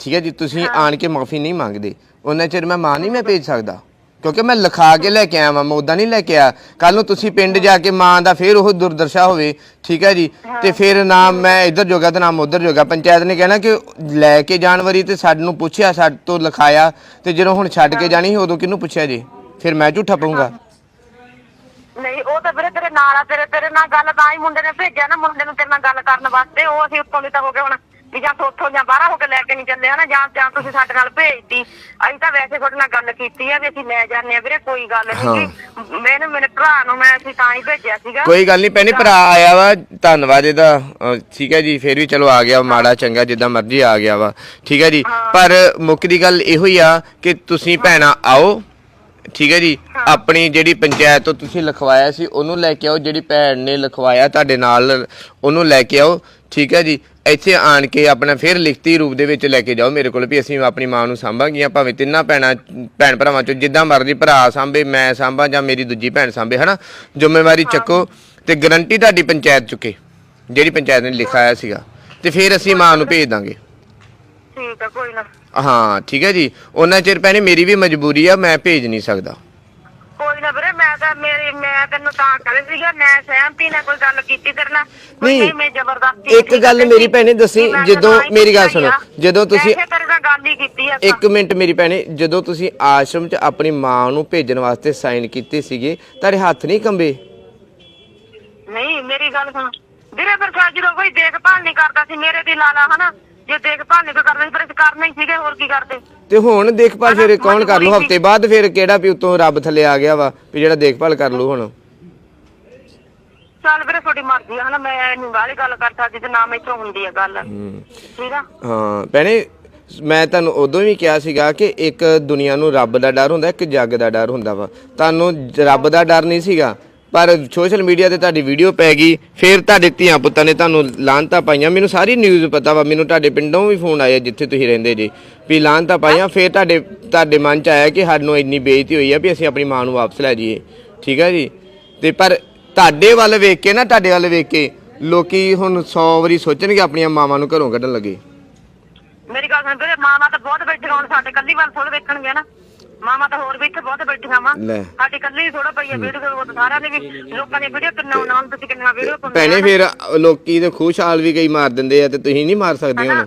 ਠੀਕ ਹੈ ਜੀ ਤੁਸੀਂ ਆਣ ਕੇ ਮਾਫੀ ਨਹੀਂ ਮੰਗਦੇ। ਉਹਨਾਂ ਚਿਰ ਮੈਂ ਮਾਂ ਨਹੀਂ ਮੈਂ ਭੇਜ ਸਕਦਾ। ਕਿਉਂਕਿ ਮੈਂ ਲਿਖਾ ਕੇ ਲੈ ਕੇ ਆਇਆ ਵਾਂ ਮੈਂ ਉਦਾਂ ਨਹੀਂ ਲੈ ਕੇ ਆਇਆ ਕੱਲ ਨੂੰ ਤੁਸੀਂ ਪਿੰਡ ਜਾ ਕੇ ਮਾਂ ਦਾ ਫੇਰ ਉਹ ਦੁਰਦਰਸ਼ਾ ਹੋਵੇ ਠੀਕ ਹੈ ਜੀ? ਤੇ ਫਿਰ ਨਾ ਮੈਂ ਇੱਧਰ ਜੋਗਾ ਤੇ ਨਾ ਮੈਂ ਉੱਧਰ ਜੋਗਾ। ਪੰਚਾਇਤ ਨੇ ਕਹਿਣਾ ਕਿ ਲੈ ਕੇ ਜਾਣ ਵਾਰੀ ਤੇ ਸਾਨੂੰ ਪੁੱਛਿਆ ਸਾਡੇ ਤੋਂ ਲਿਖਾਇਆ ਤੇ ਜਦੋਂ ਹੁਣ ਛੱਡ ਕੇ ਜਾਣੀ ਸੀ ਉਦੋਂ ਕਿਹਨੂੰ ਪੁੱਛਿਆ ਜੀ? ਫਿਰ ਮੈਂ ਝੂਠਾ ਪਾਉਂਗਾ ਨਹੀਂ ਉਹ ਤਾਂ ਵੀਰੇ ਤੇਰੇ ਨਾਲ ਆ ਤੇਰੇ ਤੇਰੇ ਨਾਲ ਗੱਲ ਤਾਂ ਹੀ ਮੁੰਡੇ ਨੇ ਭੇਜਿਆ ਨਾ ਮੁੰਡੇ ਨੂੰ ਤੇਰੇ ਨਾਲ ਗੱਲ ਕਰਨ ਵਾਸਤੇ ਉਹ ਅਸੀਂ ਉੱਤੋਂ ਦੀ ਤਾਂ ਹੋ ਗਏ ਹੁਣ। ਵੀ ਜਾਂ ਤੂੰ ਉੱਥੋਂ ਜਾਂ ਬਾਹਰ ਹੋ ਕੇ ਲੈ ਕੇ ਨਹੀਂ ਚੱਲੇ ਹਨਾ ਜਾਂ ਜਾਂ ਤੁਸੀਂ ਸਾਡੇ ਨਾਲ ਭੇਜਦੀ ਅਸੀਂ ਤਾਂ ਵੈਸੇ ਤੁਹਾਡੇ ਨਾਲ ਗੱਲ ਕੀਤੀ ਆ ਵੀ ਅਸੀਂ ਲੈ ਜਾਂਦੇ ਆ ਵੀਰੇ ਕੋਈ ਗੱਲ ਨਹੀਂ ਮੈਨੂੰ ਮੇਰੇ ਭਰਾ ਨੂੰ ਮੈਂ ਅਸੀਂ ਤਾਂ ਹੀ ਭੇਜਿਆ ਸੀਗਾ। ਕੋਈ ਗੱਲ ਨਹੀਂ ਪੈਣੀ ਭਰਾ ਆਇਆ ਵਾ ਧੰਨਵਾਦ ਇਹਦਾ। ਅਹ ਠੀਕ ਹੈ ਜੀ ਫਿਰ ਵੀ ਚਲੋ ਆ ਗਿਆ ਮਾੜਾ ਚੰਗਾ ਜਿੱਦਾਂ ਮਰਜ਼ੀ ਆ ਗਿਆ ਵਾ। ਠੀਕ ਹੈ ਜੀ ਪਰ ਮੁੱਖ ਦੀ ਗੱਲ ਇਹੋ ਹੀ ਆ ਕਿ ਤੁਸੀਂ ਭੈਣਾ ਆਓ। ਠੀਕ ਹੈ ਜੀ ਆਪਣੀ ਜਿਹੜੀ ਪੰਚਾਇਤ ਤੋਂ ਤੁਸੀਂ ਲਿਖਵਾਇਆ ਸੀ ਉਹਨੂੰ ਲੈ ਕੇ ਆਓ ਜਿਹੜੀ ਭੈਣ ਨੇ ਲਿਖਵਾਇਆ ਤੁਹਾਡੇ ਨਾਲ ਉਹਨੂੰ ਲੈ ਕੇ ਆਓ ਠੀਕ ਹੈ ਜੀ? ਇੱਥੇ ਆਣ ਕੇ ਆਪਣਾ ਫਿਰ ਲਿਖਤੀ ਰੂਪ ਦੇ ਵਿੱਚ ਲੈ ਕੇ ਜਾਓ ਮੇਰੇ ਕੋਲ ਵੀ ਅਸੀਂ ਆਪਣੀ ਮਾਂ ਨੂੰ ਸਾਂਭਾਂਗੀਆਂ ਭਾਵੇਂ ਤਿੰਨਾਂ ਭੈਣਾਂ ਭੈਣ ਭਰਾਵਾਂ ਚੋਂ ਜਿੱਦਾਂ ਮਰਜ਼ੀ ਭਰਾ ਸਾਂਭੇ ਮੈਂ ਸਾਂਭਾਂ ਜਾਂ ਮੇਰੀ ਦੂਜੀ ਭੈਣ ਸਾਂਭੇ ਹਨਾ? ਜ਼ਿੰਮੇਵਾਰੀ ਚੱਕੋ ਤੇ ਗਰੰਟੀ ਤੁਹਾਡੀ ਪੰਚਾਇਤ ਚੁੱਕੇ ਜਿਹੜੀ ਪੰਚਾਇਤ ਨੇ ਲਿਖਾਇਆ ਸੀਗਾ ਤੇ ਫਿਰ ਅਸੀਂ ਮਾਂ ਨੂੰ ਭੇਜ ਦਾਂਗੇ। ਠੀਕ ਆ ਕੋਈ ਨਾ। ਹਾਂ ਠੀਕ ਹੈ ਜੀ? ਉਹਨਾਂ ਚਿਰ ਭੈਣੇ ਮੇਰੀ ਵੀ ਮਜਬੂਰੀ ਆ ਮੈਂ ਭੇਜ ਨਹੀਂ ਸਕਦਾ। ਤਾਂ ਮੇਰੀ ਮੈਂ ਤੈਨੂੰ ਤਾਂ ਕਰੇ ਸੀਗਾ ਮੈਂ ਸਹਿਮਤੀ ਨਾਲ ਕੋਈ ਗੱਲ ਕੀਤੀ ਤੇਰੇ ਨਾਲ। ਕੋਈ ਨਹੀਂ, ਮੈਂ ਜ਼ਬਰਦਸਤੀ ਇੱਕ ਨਹੀਂ ਗੱਲ ਕੀਤੀ। ਮੇਰੀ ਭੈਣੇ ਦੱਸੀ, ਮੈਂ ਤਾਂ ਜਦੋਂ- ਨਾ ਹੀ ਮੇਰੀ ਗੱਲ ਕੀਤੀ ਸੁਣੋ, ਆ। ਜਦੋਂ ਤੁਸੀਂ- ਵੈਸੇ ਤੇਰੇ ਨਾਲ ਗੱਲ ਹੀ ਕੀਤੀ ਆ ਇੱਕ ਮਿੰਟ ਮੇਰੀ ਭੈਣੇ ਜਦੋਂ ਤੁਸੀਂ ਆਸ਼ਰਮ 'ਚ ਆਪਣੀ ਮਾਂ ਨੂੰ ਭੇਜਣ ਵਾਸਤੇ ਸਾਈਨ ਕੀਤੇ ਸੀਗੇ ਤੁਹਾਡੇ ਹੱਥ ਨਹੀਂ ਕੰਬੇ? ਨਹੀਂ ਮੇਰੀ ਗੱਲ ਸੁਣ। ਵੀਰੇ ਫਿਰ ਕਾ ਜਦੋਂ ਕੋਈ ਦੇਖਭਾਲ ਨਹੀਂ ਕਰਦਾ ਸੀ ਮੇਰੇ ਦੀ ਲਾਲਾ ਹਨਾ? ਜੇ ਦੇਖਭਾਲ ਨਹੀਂ ਕੋਈ ਕਰਦਾ ਸੀ ਫਿਰ ਅਸੀਂ ਕਰਨਾ ਹੀ ਸੀਗੇ ਹੋਰ ਕੀ ਕਰਦੇ? ਤੇ ਹੁਣ ਦੇਖਭਾਲ ਫਿਰ ਕੌਣ ਕਰ ਲੂ ਹਫ਼ਤੇ ਬਾਅਦ ਫਿਰ ਕਿਹੜਾ ਵੀ ਉਤੋਂ ਰੱਬ ਥੱਲੇ ਆ ਗਿਆ ਵਾ ਵੀ ਜਿਹੜਾ ਦੇਖਭਾਲ ਕਰ ਲੂ ਹੁਣ? ਚੱਲ ਵੀਰੇ ਤੁਹਾਡੀ ਮਰਜ਼ੀ ਆ ਹਨਾ ਮੈਂ ਇਹਨੂੰ ਵਾਲੀ ਗੱਲ ਕਰ ਸਕਦੀ ਤੇ ਨਾ ਮੈਥੋਂ ਹੁੰਦੀ ਆ ਗੱਲ। ਠੀਕ ਆ? ਹਾਂ ਭੈਣੇ ਮੈਂ ਤੁਹਾਨੂੰ ਉਦੋਂ ਵੀ ਕਿਹਾ ਸੀਗਾ ਕਿ ਇੱਕ ਦੁਨੀਆ ਨੂੰ ਰੱਬ ਦਾ ਡਰ ਹੁੰਦਾ ਇੱਕ ਜੱਗ ਦਾ ਡਰ ਹੁੰਦਾ ਵਾ। ਤੁਹਾਨੂੰ ਰੱਬ ਦਾ ਡਰ ਨਹੀਂ ਸੀਗਾ ਪਰ ਸੋਸ਼ਲ ਮੀਡੀਆ ਤੇ ਤੁਹਾਡੀ ਵੀਡੀਓ ਪੈ ਗਈ, ਫਿਰ ਤੁਹਾਡੇ ਧੀਆਂ ਪੁੱਤਾਂ ਨੇ ਤੁਹਾਨੂੰ ਲਾਂਤਾ ਪਾਈਆਂ। ਮੈਨੂੰ ਸਾਰੀ ਨਿਊਜ਼ ਪਤਾ ਵਾ, ਮੈਨੂੰ ਤੁਹਾਡੇ ਪਿੰਡੋਂ ਵੀ ਫੋਨ ਆਇਆ ਜਿੱਥੇ ਤੁਸੀਂ ਰਹਿੰਦੇ ਜੀ, ਵੀ ਲਾਂਤਾ ਪਾਈਆਂ। ਫਿਰ ਤੁਹਾਡੇ ਤੁਹਾਡੇ ਮਨ ਚ ਆਇਆ ਕਿ ਸਾਨੂੰ ਇੰਨੀ ਬੇਇੱਜ਼ਤੀ ਹੋਈ ਆ ਵੀ ਅਸੀਂ ਆਪਣੀ ਮਾਂ ਨੂੰ ਵਾਪਸ ਲੈ ਜਾਈਏ। ਠੀਕ ਹੈ ਜੀ? ਤੇ ਪਰ ਤੁਹਾਡੇ ਵੱਲ ਵੇਖ ਕੇ ਨਾ, ਤੁਹਾਡੇ ਵੱਲ ਵੇਖ ਕੇ ਲੋਕੀ ਹੁਣ 100 ਵਾਰੀ ਸੋਚਣਗੇ ਆਪਣੀਆਂ ਮਾਵਾਂ ਨੂੰ ਘਰੋਂ ਕੱਢਣ ਲੱਗੇ। ਮੇਰੀ ਗੱਲ ਸੁਣ ਵੀਰੇ ਮਾਮਾ ਤਾਂ ਬਹੁਤ ਬੈਠੀਆਂ ਹੁਣ, ਸਾਡੇ ਕੱਲੀ ਵੱਲ ਥੋੜਾ ਵੇਖਣਗੇ ਨਾ। ਮਾਮਾ ਤਾਂ ਹੋਰ ਵੀ ਇੱਥੇ ਬਹੁਤ ਬੈਠੀਆਂ ਵਾ। ਲੈ। ਸਾਡੀ ਕੱਲੀ ਥੋੜਾ ਪਈ ਆ ਵੀਡੀਓ ਉਹ ਤਾਂ ਸਾਰਿਆਂ ਨੇ ਵੀ ਲੋਕਾਂ ਦੀ ਵੀਡੀਓ ਕਿੰਨਾ ਉਹਨਾਂ ਤੁਸੀਂ ਕਿੰਨਾ ਵੀਡੀਓ ਭੈਣੇ ਫਿਰ ਲੋਕੀ ਤੇ ਖੁਸ਼ਹਾਲ ਵੀ ਕਈ ਮਾਰ ਦਿੰਦੇ ਆ ਤੇ ਤੁਸੀਂ ਨਹੀਂ ਮਾਰ ਸਕਦੇ ਹੁਣ।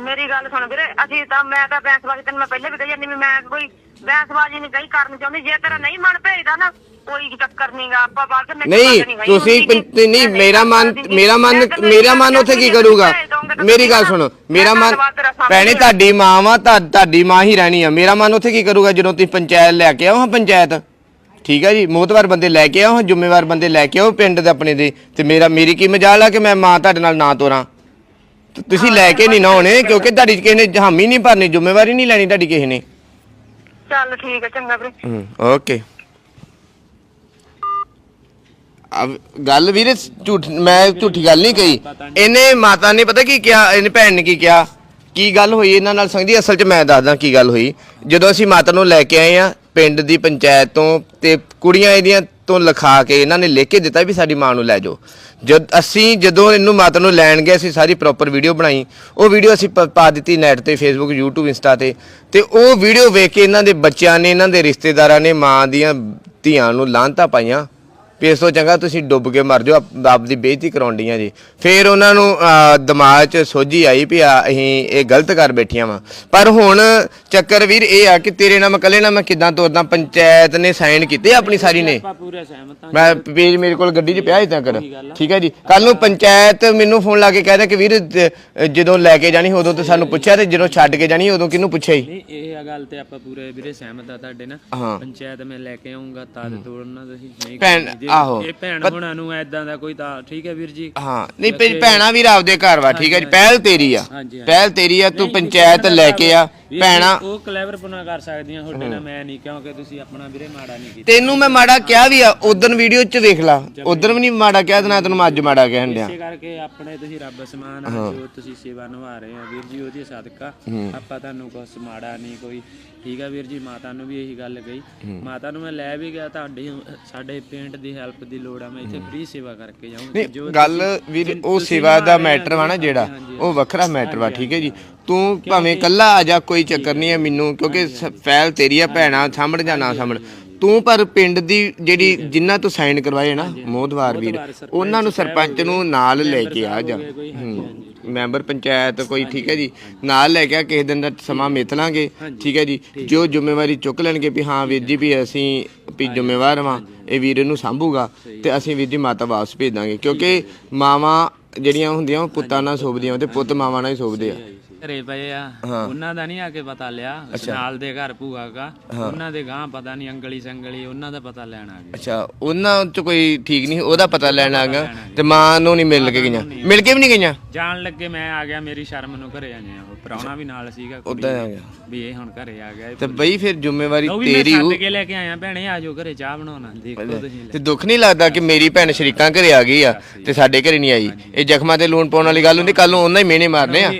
ਮੇਰੀ ਗੱਲ ਸੁਣ ਵੀਰੇ ਅਸੀਂ ਤਾਂ ਮੈਂ ਤਾਂ ਬੈਂਸਬਾਜ਼ੀ ਤੈਨੂੰ ਮੈਂ ਪਹਿਲੇ ਵੀ ਕਹੀ ਜਾਂਦੀ ਵੀ ਮੈਂ ਕੋਈ ਬੈਂਸਬਾਜ਼ੀ ਨਹੀਂ ਕਹੀ ਕਰਨੀ ਚਾਹੁੰਦੀ ਜੇ ਤੇਰਾ ਨਹੀਂ ਮਨ ਭੇਜਦਾ ਨਾ ਕੋਈ ਚੱਕਰ ਨਹੀਂਗਾ ਆਪਾਂ ਬਾਅਦ ਵਿੱਚ ਨਹੀਂ ਤੁਸੀਂ ਪੰ- ਨਹੀਂ ਮੇਰਾ ਮਨ ਮੇਰਾ ਮਨ ਮੇਰਾ ਮਨ ਉੱਥੇ ਕੀ ਕਰੂਗਾ? ਮੇਰੀ ਗੱਲ ਸੁਣੋ ਮੇਰਾ ਮਨ ਭੈਣੇ ਤੁਹਾਡੀ ਮਾਂ ਵਾ ਤੁਹਾ- ਤੁਹਾਡੀ ਮਾਂ ਹੀ ਰਹਿਣੀ ਆ। ਮੇਰਾ ਮਨ ਉੱਥੇ ਕੀ ਕਰੂਗਾ ਜਦੋਂ ਤੁਸੀਂ ਪੰਚਾਇਤ ਲੈ ਕੇ ਆਓ ਹਾਂ ਪੰਚਾਇਤ? ਠੀਕ ਹੈ ਜੀ ਮੋਤਵਾਰ ਬੰਦੇ ਲੈ ਕੇ ਆਓ ਹਾਂ ਜ਼ਿੰਮੇਵਾਰ ਬੰਦੇ ਲੈ ਕੇ ਆਓ ਪਿੰਡ ਦੇ ਆਪਣੇ ਦੇ। ਤੇ ਮੇਰਾ ਮੇਰੀ ਕੀ ਮਜਾਲ ਆ ਕਿ ਮੈਂ ਮਾਂ ਤੁਹਾਡੇ ਨਾਲ ਨਾ ਤੋਰਾਂ? ਤੇ ਤੁਸੀਂ ਲੈ ਕੇ ਨਹੀਂ ਨਾ ਆਉਣੇ ਕਿਉਂਕਿ ਤੁਹਾਡੀ ਕਿਸੇ ਨੇ ਹਾਮੀ ਨਹੀਂ ਭਰਨੀ ਜ਼ਿੰਮੇਵਾਰੀ ਨਹੀਂ ਲੈਣੀ ਤੁਹਾਡੀ ਕਿਸੇ ਨੇ। ਚੱਲ ਠੀਕ ਹੈ ਚੰਗਾ ਵੀਰੇ। ਹੂੰ ਓਕੇ। ਅਬ ਗੱਲ ਵੀਰੇ ਝੂਠ, ਮੈਂ ਝੂਠੀ ਗੱਲ ਨਹੀਂ ਕਹੀ। ਇਹਨੇ ਮਾਤਾ ਨੇ ਪਤਾ ਕੀ ਕਿਹਾ, ਇਹਨੇ ਭੈਣ ਨੇ ਕੀ ਕਿਹਾ? ਕੀ ਗੱਲ ਹੋਈ ਇਹਨਾਂ ਨਾਲ ਸੰਗਦੀ? ਅਸਲ 'ਚ ਮੈਂ ਦੱਸਦਾ ਕੀ ਗੱਲ ਹੋਈ। ਜਦੋਂ ਅਸੀਂ ਮਾਤਾ ਨੂੰ ਲੈ ਕੇ ਆਏ ਆ ਪਿੰਡ ਦੀ ਪੰਚਾਇਤ ਤੋਂ ਤੇ ਕੁੜੀਆਂ ਇਹਦੀਆਂ ਤੋਂ ਲਿਖਾ ਕੇ ਇਹਨਾਂ ਨੇ ਲਿਖ ਕੇ ਦਿੱਤਾ ਵੀ ਸਾਡੀ ਮਾਂ ਨੂੰ ਲੈ ਜਾਓ। ਜਦ ਅਸੀਂ, ਜਦੋਂ ਇਹਨੂੰ ਮਾਤਾ ਨੂੰ ਲੈਣ ਗਏ, ਅਸੀਂ ਸਾਰੀ ਪ੍ਰੋਪਰ ਵੀਡੀਓ ਬਣਾਈ। ਉਹ ਵੀਡੀਓ ਅਸੀਂ ਪ- ਪਾ ਦਿੱਤੀ ਨੈਟ ਤੇ ਫੇਸਬੁੱਕ YouTube ਇੰਸਟਾ ਤੇ। ਤੇ ਉਹ ਵੀਡੀਓ ਵੇਖ ਕੇ ਇਹਨਾਂ ਦੇ ਬੱਚਿਆਂ ਨੇ, ਇਹਨਾਂ ਦੇ ਰਿਸ਼ਤੇਦਾਰਾਂ ਨੇ ਮਾਂ ਦੀਆਂ ਧੀਆਂ ਨੂੰ ਲਾਂਤਾ ਪਾਈਆਂ। ਵੀ ਇਸ ਤੋਂ ਚੰਗਾ ਤੁਸੀਂ ਡੁੱਬ ਕੇ ਮਰ ਜਾਓ ਆਪ- ਆਪਦੀ ਬੇਇੱਜ਼ਤੀ ਕਰਾਉਂਦੀਆਂ ਜੀ। ਫਿਰ ਉਹਨਾਂ ਨੂੰ ਅਹ, ਦਿਮਾਗ 'ਚ ਸੋਝੀ ਆਈ ਵੀ ਆ ਅਸੀਂ ਇਹ ਗਲਤ ਕਰ ਬੈਠੀਆਂ ਵਾ। ਪਰ ਹੁਣ ਚੱਕਰ ਵੀਰ ਇਹ ਆ ਕਿ ਤੇਰੇ ਨਾਲ ਮੈਂ ਇਕੱਲੇ ਨਾਲ ਮੈਂ ਕਿਦਾਂ ਤੋਰਦਾ ਪੰਚਾਇਤ ਨੇ ਸਾਈਨ ਕੀਤੇ ਆਪਣੀ ਸਾਰੀ ਨੇ? ਆਪਾਂ ਪੂਰੇ ਸਹਿਮਤ ਹਾਂ ਮੈਂ ਪੇਜ ਮੇਰੇ ਕੋਲ ਗੱਡੀ 'ਚ ਪਿਆ ਇਦਾਂ ਕਰ। ਠੀਕ ਹੈ ਜੀ। ਕੱਲ ਨੂੰ ਪੰਚਾਇਤ ਮੈਨੂੰ ਫੋਨ ਲਾ ਕੇ ਕਹਿੰਦਾ ਕਿ ਵੀਰ ਜ- ਜਦੋਂ ਲੈ ਕੇ ਜਾਣੀ ਉਦੋਂ ਤੇ ਸਾਨੂੰ ਪੁੱਛਿਆ ਤੇ ਜਦੋਂ ਛੱਡ ਕੇ ਜਾਣੀ ਉਦੋਂ ਕਿਹਨੂੰ ਪੁੱਛਿਆ ਹੀ ਨਹੀਂ ਇਹ ਆ ਗੱਲ ਤੇ ਆਪਾਂ ਪੂਰੇ ਵੀਰੇ ਸਹਿਮਤ ਆ ਤੁਹਾਡੇ ਨਾਲ। ਹਾਂ। ਪੰਚਾਇਤ ਮੈਂ ਲੈ ਕੇ ਆਉਂਗਾ ਤਾਂ ਤੋੜਨਾ ਤੁਸੀਂ। ਨਹੀਂ ਭੈਣ, ਕਰਨੀ। ਜੇ ਆਹੋ। ਇਹ ਭੈਣ ਹੋਣਾ ਨੂੰ ਐਦਾਂ ਦਾ ਕੋਈ ਤਾਂ ਠੀਕ ਹੈ ਵੀਰ ਜੀ? ਹਾਂ ਨਹੀਂ ਭੈ- ਭੈਣਾਂ ਵੀ ਆਪਦੇ ਘਰ ਵਾ ਠੀਕ ਹੈ ਜੀ ਪਹਿਲ ਤੇਰੀ ਆ। ਹਾਂਜੀ, ਹਾਂਜੀ। ਪਹਿਲ ਤੇਰੀ ਆ ਤੂੰ ਪੰਚਾਇਤ ਵੀਰ ਲੈ ਕੇ ਆ ਵੀਰ ਜੀ, ਭੈਣਾਂ ਉਹ ਕਲੇਵਰ ਪੁਣਾ ਕਰ ਸਕਦੀਆਂ ਤੁਹਾਡੇ ਨਾਲ ਮੈਂ ਨਹੀਂ ਕਿਉਂਕਿ ਤੁਸੀਂ ਆਪਣਾ ਵੀਰੇ ਮਾੜਾ ਨਹੀਂ ਕੀਤਾ। ਤੈਨੂੰ ਮੈਂ ਮਾੜਾ ਕਿਹਾ ਵੀ ਆ ਉਦੋਂ ਵੀਡੀਓ 'ਚ ਵੇਖ ਲਾ। ਉਦੋਂ ਵੀ ਨਹੀਂ ਮਾੜਾ ਕਿਹਾ ਤੇ ਨਾ ਤੈਨੂੰ ਮੈਂ ਅੱਜ ਮਾੜਾ ਕਹਿਣ ਡਿਆ। ਇਸੇ ਕਰਕੇ ਆਪਣੇ ਤੁਸੀਂ ਰੱਬ ਸਮਾਨ ਆ ਜੋ ਤੁਸੀਂ ਸੇਵਾ ਨਿਭਾ ਰਹੇ ਆ ਵੀਰ ਜੀ ਉਹਦੀ ਸਦਕਾ। ਆਪਾਂ ਤੁਹਾਨੂੰ ਕੁਛ ਮਾੜਾ ਨਹੀਂ ਕੋਈ ਠੀਕ ਆ ਵੀਰ ਜੀ ਮਾਤਾ ਨੂੰ ਵੀ ਇਹੀ ਗੱਲ ਕਹੀ। ਮਾਤਾ ਨੂੰ ਮੈਂ ਲੈ ਵੀ ਗਿਆ ਤੁਹਾਡੇ ਸਾਡੇ ਪਿੰਡ ਦੀ ਹੈਲਪ ਦੀ ਲੋੜ ਆ ਮੈਂ ਇੱਥੇ ਫ੍ਰੀ ਸੇਵਾ ਕਰਕੇ ਜਾਊਂ ਨਹੀਂ ਗੱਲ ਵੀਰ ਉਹ ਸੇਵਾ ਦਾ ਮੈਟਰ ਵਾ ਨਾ ਜਿਹੜਾ। ਉਹ ਵੱਖਰਾ ਮੈਟਰ ਵਾ ਠੀਕ ਹੈ ਜੀ। ਤੂੰ ਭਾਵੇਂ ਕੱਲਾ ਆ ਜਾ ਕੋਈ ਚੱਕਰ ਨਹੀਂ ਹੈ ਮੈਨੂੰ ਕਿਉਂਕਿ ਫੈਲ ਤੇਰੀ ਆ ਭੈਣਾ ਸਾਂਭਣ ਜਾਂ ਨਾ ਸਾਂਭਣ। ਤੂੰ ਪਰ ਪਿੰਡ ਦੀ ਜਿਹੜੀ ਜਿੰਨਾ ਤੋਂ ਸਾਈਨ ਕਰਵਾਏ ਨਾ ਮੋਦਵਾਰ ਵੀਰ ਉਹਨਾਂ ਨੂੰ ਸਰਪੰਚ ਨੂੰ ਨਾਲ ਲੈ ਕੇ ਆ ਜਾ। ਹੂੰ। ਮੈਂਬਰ ਪੰਚਾਇਤ ਕੋਈ ਠੀਕ ਹੈ ਜੀ। ਨਾਲ ਲੈ ਕੇ ਆ ਕਿਸੇ ਦਿਨ ਦਾ ਸਮਾਂ ਮਿੱਥ ਲਾਂਗੇ ਠੀਕ ਹੈ ਜੀ। ਜੋ ਜ਼ਿੰਮੇਵਾਰੀ ਚੁੱਕ ਲੈਣਗੇ ਵੀ ਹਾਂ ਵੀਰ ਜੀ ਵੀ ਅਸੀਂ ਵੀ ਜ਼ਿੰਮੇਵਾਰ ਵਾਂ ਇਹ ਵੀਰ ਨੂੰ ਸੰਭੂਗਾ ਤੇ ਅਸੀਂ ਵੀਰ ਜੀ ਮਾਤਾ ਵਾਪਸ ਭੇਜ ਦਾਂਗੇ। ਕਿਉਂਕਿ ਮਾਵਾਂ ਜਿਹੜੀਆਂ ਹੁੰਦੀਆਂ ਉਹ ਪੁੱਤਾਂ ਨਾਲ ਸੋਭਦੀਆਂ ਤੇ ਪੁੱਤ ਮਾਵਾਂ ਨਾਲ ਹੀ ਸੋਭਦੇ ਆ। ਘਰੇ ਪਏ ਆ। ਉਹਨਾਂ ਦਾ ਨਹੀਂ ਆ ਕੇ ਪਤਾ ਲਿਆ। ਨਾਲ ਦੇ ਘਰ ਭੂਆ ਦਾ ਉਹਨਾਂ ਦੇ ਗਾਂ ਪਤਾ ਨਹੀਂ ਅੰਗਲੀ ਸੰਗਲੀ ਉਹਨਾਂ ਦਾ ਪਤਾ ਲੈਣ ਆ ਗਏ। ਅੱਛਾ ਉਹਨਾਂ ਚ ਕੋਈ ਠੀਕ ਨਹੀਂ ਉਹਦਾ ਪਤਾ ਲੈਣ ਆ ਗਿਆ। ਤੇ ਮਾਂ ਨੂੰ ਨਹੀਂ ਮਿਲ ਕੇ ਗਈਆਂ? ਮਿਲ ਕੇ ਵੀ ਨਹੀਂ ਗਈਆਂ? ਜਾਣ ਲੱਗੇ ਮੈਂ ਆ ਗਿਆ ਮੇਰੀ ਸ਼ਰਮ ਨੂੰ ਘਰੇ ਆਏ ਆ। ਉਹ ਪ੍ਰਾਹੁਣਾ ਵੀ ਨਾਲ ਸੀਗਾ ਉਦਾਂ ਆ ਗਿਆ। ਵੀ ਇਹ ਹੁਣ ਘਰੇ ਆ ਗਿਆ ਤੇ ਬਈ ਫਿਰ ਜ਼ਿੰਮੇਵਾਰੀ ਉਹ ਵੀ ਮੈਂ ਤੇਰੀ ਸੱਦ ਹੋਊ। ਕੇ ਲੈ ਕੇ ਆਇਆ ਭੈਣੇ ਆਜੋ ਘਰੇ ਚਾਹ ਬਣਾਉਣਾ ਦੇਖੋ ਤੁਸੀਂ ਤੇ ਦੁੱਖ ਨਹੀਂ ਲੱਗਦਾ ਕਿ ਮੇਰੀ ਭੈਣ ਸ਼ਰੀਕਾਂ ਘਰੇ ਆ ਗਈ ਆ ਤੇ ਸਾਡੇ ਘਰੇ ਨਹੀਂ ਆਈ? ਇਹ ਜ਼ਖਮਾਂ ਤੇ ਲੂਣ ਪਾਉਣ ਵਾਲੀ ਗੱਲ ਹੁੰਦੀ ਕੱਲ ਨੂੰ ਉਹਨਾਂ ਹੀ ਮਿਹਣੇ ਮਾਰਨੇ ਆ।